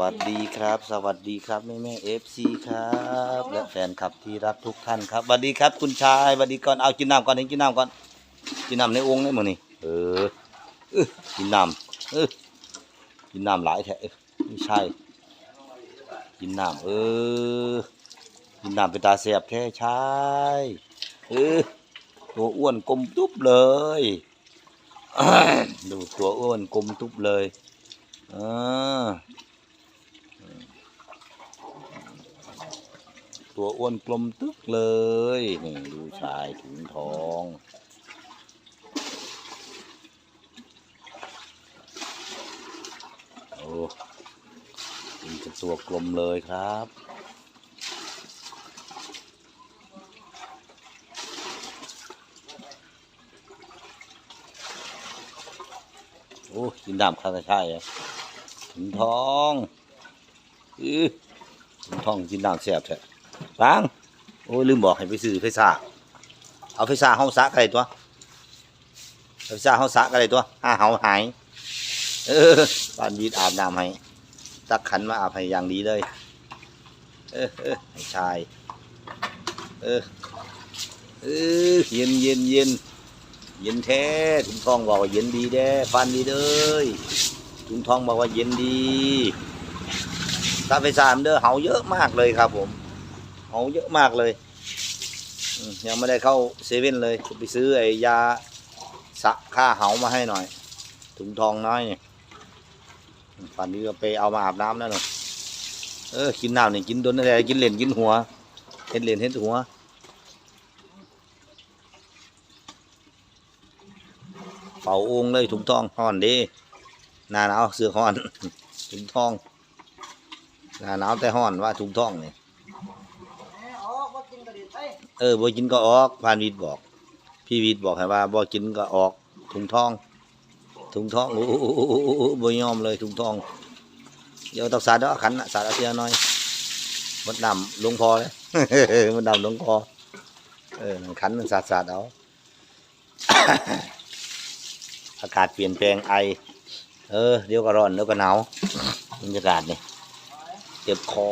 วัสดีครับ สวัสดีครับแม่แม่เอฟซีครับ และแฟนคลับที่รักทุกท่านครับสวัสดีครับ คุณชายสวัสดีก่อนเอากินน้ำก่อนเห็นกินน้ำก่อนกินน้ำในองค์นี่มึงนี่เออกินน้ำเออกินน้ำหลายแท้ไม่ใช่ กินน้ำเออกินน้ำเป็นตาเสียบแท้ใช่เออตัวอ้วนกลมตุ๊บเลย ดูตัวอ้วนกลมตุ๊บเลยอ่า ตัวอ้วนกลมตึกเลยนี่ดูชายถุงทองโอ้เป็นกระตัวกลมเลยครับโอ้กินดำข้าวกระชายอะถุงทอง อือถุงทองกินดำแซ่บแท้ ฟังโอ้ยลืมบอกให้ไปซื้อไฟซ่าเอาไฟซ่าเฮาสะกันเลยตัวไฟซ่าเฮาสะกันเลยตัวห้าเฮาหายเออบานวีดอาบน้ำให้ตักขันมาอาบให้อย่างดีเลย เออเออให้ชาย เออเออเย็นเย็นเย็นเย็นแท้ถุงทองบอกว่าเย็นดีแด้ฟันดีเลยถุงทองบอกว่าเย็นดีถ้าไฟซามเด้อเฮาเยอะมากเลยครับผม เอาเยอะมากเลยยังไม่ได้เข้าเซเว่นเลยไปซื้อไอ้ยาสะฆ่าเหามาให้หน่อย ถุงทองน้อยเนี่ยฝันนี้ก็ไปเอามาอาบน้ำนั่นหรอเออกินน้ำเนี่ยกินโดนอะไรกินเหรียญกินหัวเห็นเหรียญเห็นหัวเป่าองเลยถุงทองห่อนดีหนาหนาวเสือห่อนถุงทองหนาหนาวแต่ห่อนว่าถุงทองเนี่ย เออบ่กินก็ออกพานวิทย์บอก พี่วิทย์บอกให้ว่าบ่กินก็ออก ถุงทอง ถุงทองโอ้โหบ่ยอมเลยถุงทอง เดี๋ยวต้องสาดเอาขันสาดเอาเทียหน่อยมดดำลงพอเลยมดดำลงพอเออขันมันสาดสาดเอาอากาศเปลี่ยนแปลงไอ เออ เดี๋ยวก็ร้อนเดี๋ยวก็หนาวบรรยากาศนี่เจ็บคอ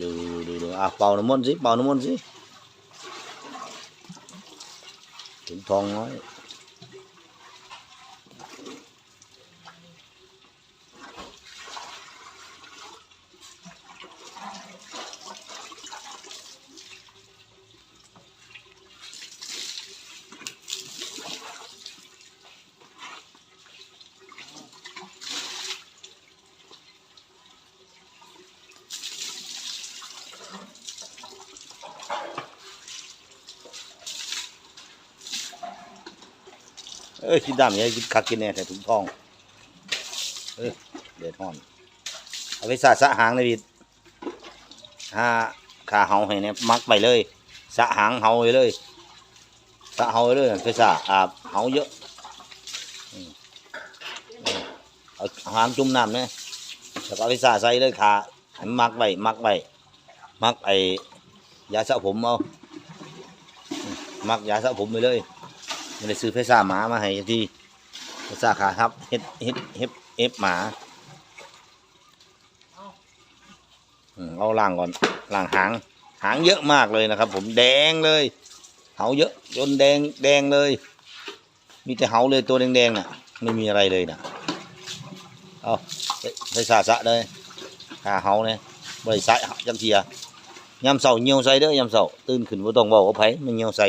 ดูดูดูดูอะเป่าน้ำมนต์สิ เป่าน้ำมนต์สิถุงทองน้อยเอ้ยกินดำเนี่ยกินคักกินแน่แต่ถุงทอง เออเดือดร้อน เอาไปสาดสะหางเลยพี่ถ้าขาเฮาให้เนี่ยมักไปเลย สะหางเฮาไปเลยสะเฮาไปเลยไปสะอาบเฮาเยอะเอาหางจุ่มน้ำเนี่ยแล้วก็เอาไปสาดใส่เลยขาให้มันมักไว้มักไว้มักไอยาสระผมเอามมักยาสระผมไปเลย ไม่ได้ซื้อเพซ่าหมามาให้ที่เพซ่าขาครับเฮ็ดเฮ็ดเฮ็ดเอฟหมาเอาล่างก่อนล่างหาง หางเยอะมากเลยนะครับ ผมแดงเลยเหาเยอะจนแดงแดงเลย มีแต่เหาเลยตัวแดงๆน่ะ ไม่มีอะไรเลยน่ะเอาเพซ่าสะเลยขาเหาเนี่ยบริษัทจังเทียยามเสาเหี่ยวใส่เด้อยามเสาตื่นขึ้นบ่ต้องบอกว่าไผมันเหี่ยวใส่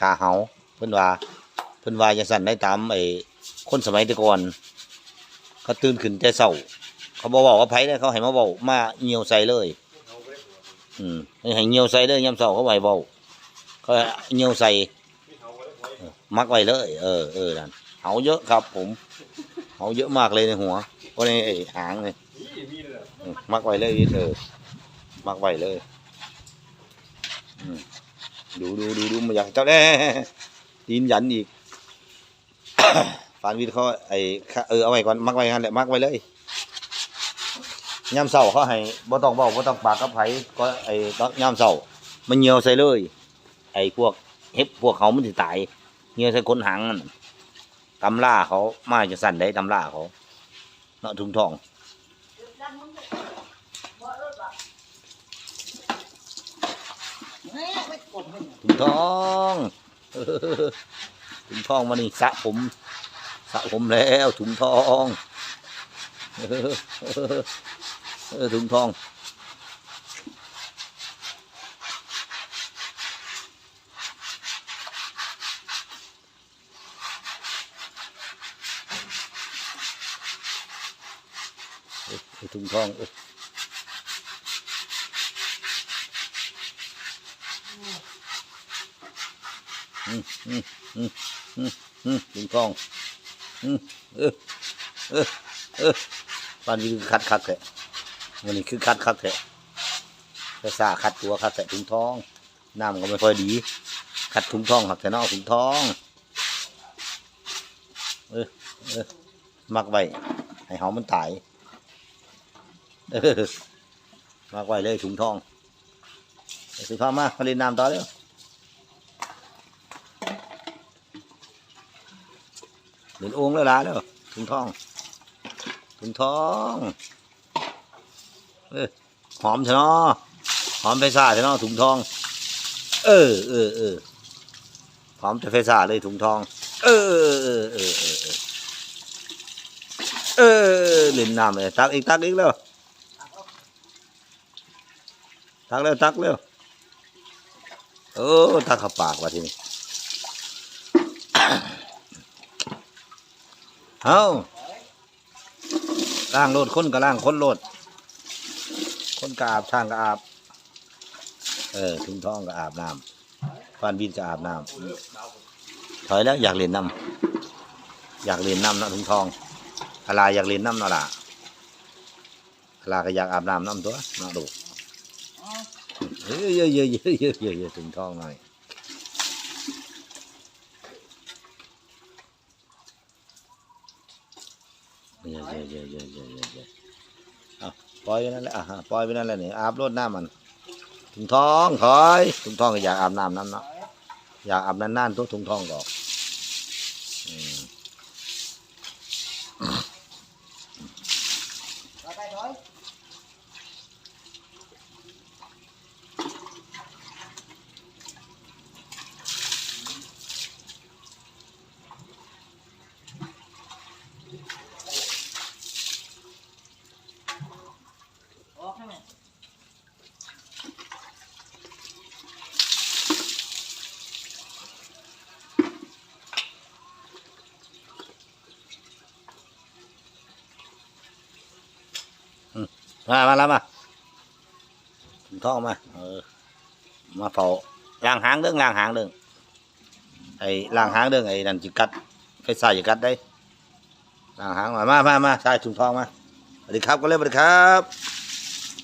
ขาเหาเพิ่อนว่า พิ่นว่าจังสั่นได้ตามไอ้คนสมัยแต่ก่อน เขาตื่นขึ้นแต่เช้า เขาบ่เว้าว่าไผเด้อเขาให้มาเว้ามาเหี่ยวใส่เลย อืมให้เหี่ยวใส่เด้อยามเช้าเขาไว้เว้าเขาเหี่ยวใส่มักไว้เลย เออเออนั่นเหาเยอะครับ ผมเหาเยอะมากเลยในหัวเพราะในไอ้หางเลยมักไว้เลยเออมักไว้เลยดูดูดูดูมาอยากเจ้าแน่ตีนยันอีก ฟานวิทย์เขาไอ้เออเอาไว้ก่อนมักไว้งั้นแหละมักไว้เลยยามเสาเขาให้บ่ต้องเว้าบ่ต้องปากกับไผก็ไอ้ยามเสามันเหี่ยวใส่เลย ไอ้พวกเห็บพวกเขามันสิตายเหี่ยวใส่คนหางนั่นตำล่าเขามาจะสั่นได้ตำล่าเขาเนาะถุงทองถุงทอง ถุงทองมานี่สะผมสะผมแล้วถุงทองเออถุงทองเออถุงทองเอออืมอืมอืม ถุงทองอืมเออเออเออตอนนี้คือคัดคัดแท้วันนี้คือคัดคัดแท้ภาษาคัดตัวคัดแต่ถุงทองน้ำก็ไม่ค่อยดี คัดถุงทองครับแต่นอกถุงทอง เออเออมักไว้ให้หอมมันตายเออมากไว้เลยถุงทองไปซื้ามามาเล่นน้ำต่อเร็ว เล่นโอ่งแล้วล่ะเร็วถุงทองถุงทองเออหอมเถอะเนาะหอมไฟซ่าเถอะเนาะถุงทอง เออเออเออหอมจะไฟซ่าเลยถุงทอง เออเออเออเออเออเออเออเล่นน้ำเลยตักอีกตักอีกแล้วตักเร็วตักเร็วโอ้ตักข้าปากว่ะทีนี้ เอาล่างโลดคนก็ล่างคนโลดคนก็อาบช่างก็อาบ เออถุงท้องก็อาบน้ำฟานบินก็อาบน้ำถอยแล้วอยากเรียนน้ำอยากเรียนน้ำนาะถุงทองอะไรอยากเรียนน้ำนาะล่ะอะไรก็อยากอาบน้ำน้ำตัวเนาะลูเยอะเยอะเยอะเยอะเยอะเยอะเยอะถึงท้องหน่อย เยอะเยอะเยอะเยอะเยอะเยอะเยอะเอาปล่อยไปนั่นแหละอะปล่อยไปนั่นแหละนี่อาบรดน้ำมันถุงทองคอยถุงทองก็อยากอาบน้ำน้ำเนาะอยากอาบนานๆตัวถุงทองก็อื มามาแล้วมาถุงทองมา เออ มาเฝ้าล้างหางเด้งล้างหางเด้งไอ้ล้างหางเด้งไอ้นั่นจิกัดไฟใส่จิกัดได้ล้างหางมามามามาใส่ถุงทองมาสวัสดีครับก็เร็วสวัสดีครับ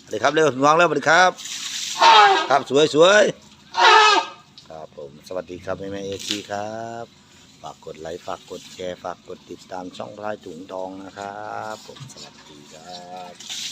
สวัสดีครับเร็วถุงทองเร็วสวัสดีครับ ครับสวยสวยครับผมสวัสดีครับแม่แม่เอซีครับฝากกดไลค์ฝากกดแชร์ฝากกดติดตามช่องพลายถุงทองนะครับ ผมสวัสดีครับ